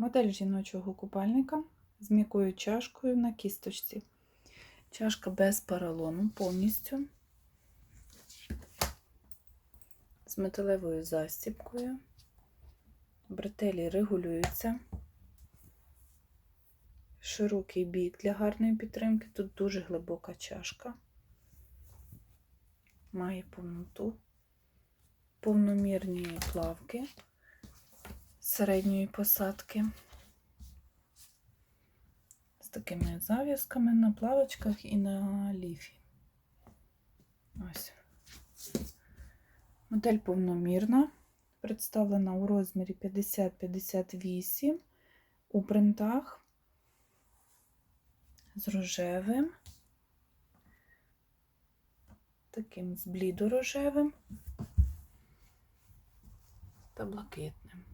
Модель жіночого купальника з м'якою чашкою на кісточці. Чашка без поролону повністю. З металевою застіпкою. Бретелі регулюються. Широкий бік для гарної підтримки. Тут дуже глибока чашка. Має повноту, повномірні плавки середньої посадки. З такими зав'язками на плавочках і на ліфі. Ось. Модель повномірна, представлена у розмірі 50-58 у принтах з рожевим, таким з блідорожевим та блакитним.